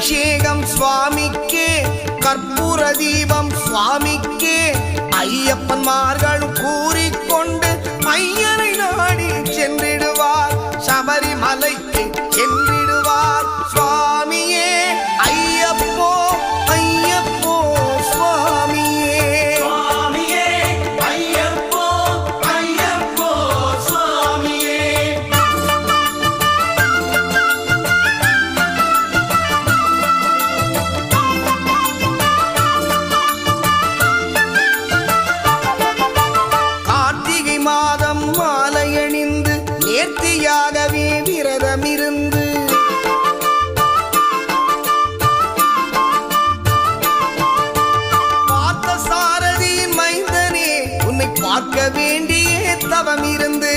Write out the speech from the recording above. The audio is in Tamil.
அபிஷேகம் சுவாமிக்கே கற்பூர தீபம் சுவாமிக்கே. ஐயப்பன்மார்கள் கூறிக்கொண்டு ஐயனை நாடி சென்றிடுவார் சபரிமலை பசியாகவே விரதமிருந்து. பார்த்த சாரதியின் மைந்தனே உன்னை பார்க்க வேண்டிய தவம் இருந்து